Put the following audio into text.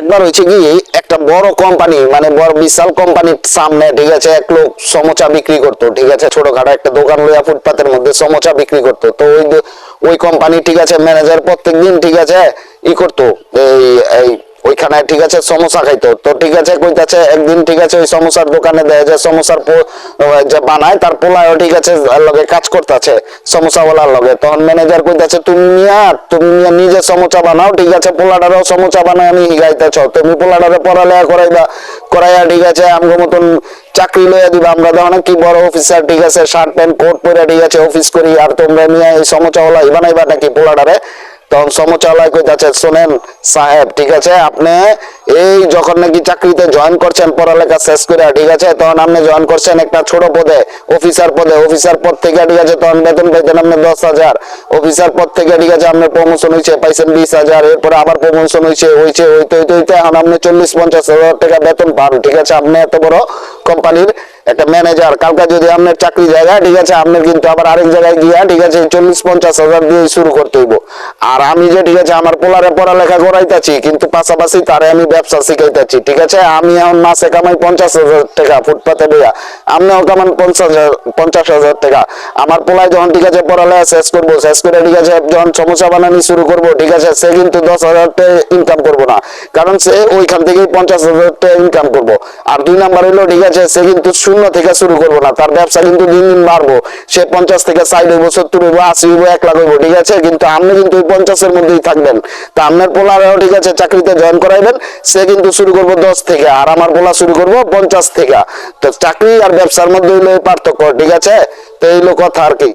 একবার হয়েছে কি, একটা বড় কোম্পানি মানে বড় বিশাল কোম্পানির সামনে, ঠিক আছে, এক লোক সমোচা বিক্রি করতো, ঠিক আছে, ছোটখাটো একটা দোকান লইয়া ফুটপাতের মধ্যে সমোচা বিক্রি করতো। তো ওই ওই কোম্পানি ঠিক আছে ম্যানেজার প্রত্যেক দিন ঠিক আছে, ই করতো, এই ওইখানে ঠিক আছে, সমোসা খাইতো। তো ঠিক আছে, কইতাছে, একদিন ঠিক আছে, ওই সমোসার দোকানে দেয় যে সমোসার যে বানায়, তার পোলায়ও ঠিক আছে লগে কাজ করতেছে, সমোসাওয়ালার লগে। তখন ম্যানেজার কইতাছে, তুমি নিয়া তুমি নিয়া নিজে সমোসা বানাও, ঠিক আছে, পোলাটারও সমোসা বানায়, আমি হিগাইতেছ তুমি পোলাটারে পড়ালেখা করাইবা, করাইয়া ঠিক আছে, আমগো মতন চাকরি লইয়া দিবা। আমরা দেখো না কি বড় অফিসার ঠিক আছে, শার্ট প্যান্ট, কোট পরে ঠিক আছে, অফিস করি, আর তোমরা নিয়ে এই সমোসাওয়ালা বানাইবা নাকি পোলাটারে? তখন সমচালয় কইতাছে শোনেন সাহেব, ঠিক আছে? আপনি এই যখন নাকি চাকরিতে জয়েন করছেন, পড়ালেখা শেষ করে ঠিক আছে? তখন আপনি জয়েন করছেন একটা ছোট পদে অফিসার পদে। অফিসার পদ থেকে, ঠিক আছে, তখন বেতন পাইতেন আপনি দশ হাজার। অফিসার পদ থেকে, ঠিক আছে আপনার প্রমোশন হয়েছে পাইছেন বিশ হাজার। এরপরে আবার প্রমোশন হয়েছে হয়েছে হইতে হইতে হইতে, এখন আপনি চল্লিশ পঞ্চাশ হাজার টাকা বেতন পান, ঠিক আছে? আপনি এত বড় কোম্পানির একটা ম্যানেজার কালকে যদি আপনার চাকরি জায়গায় ঠিক আছে, আপনার কিন্তু আবার আরেক জায়গায় গিয়া ঠিক আছে চল্লিশ পঞ্চাশ হাজার দিয়ে শুরু করতে হইব। আর আমি যে, ঠিক আছে, আমার পোলারে পড়ালেখা করাইতাছি, কিন্তু পাশাপাশি তারে আমি ব্যবসা শিখাইতাছি, ঠিক আছে? আমি এখন মাসে কামাই পঞ্চাশ হাজার টাকা ফুটপাতে বইয়া আপনিও কামান পঞ্চাশ পঞ্চাশ হাজার টাকা। আমার পোলায় যখন, ঠিক আছে, পড়ালেখা শেষ করব, শেষ করে, ঠিক আছে, যখন সমস্যা বানানি শুরু করব, ঠিক আছে, সে কিন্তু দশ হাজার টাকা ইনকাম করব না, কারণ সে ওইখান থেকেই পঞ্চাশ হাজার টাকা ইনকাম করব। আর দুই নাম্বার হলো ঠিক আছে, সে কিন্তু শূন্য থেকে শুরু করব না। তার ব্যবসা কিন্তু দিন দিন বাড়বো। সে পঞ্চাশ থেকে ষাট হইব, সত্তর হইব, আশি হইব, এক লাখ হইব, ঠিক আছে? কিন্তু আপনি কিন্তু ওই পঞ্চাশের মধ্যেই থাকবেন। তা আপনার পোলারেও ঠিক আছে, চাকরিতে জয়েন করাইবেন। সে কিন্তু শুরু করব দশ থেকে, আর আমার পোলা শুরু করব পঞ্চাশ থেকে। তো চাকরি আর ব্যবসার মধ্যে হইল পার্থক্য, ঠিক আছে? তো এইগুলো কথা আর কি।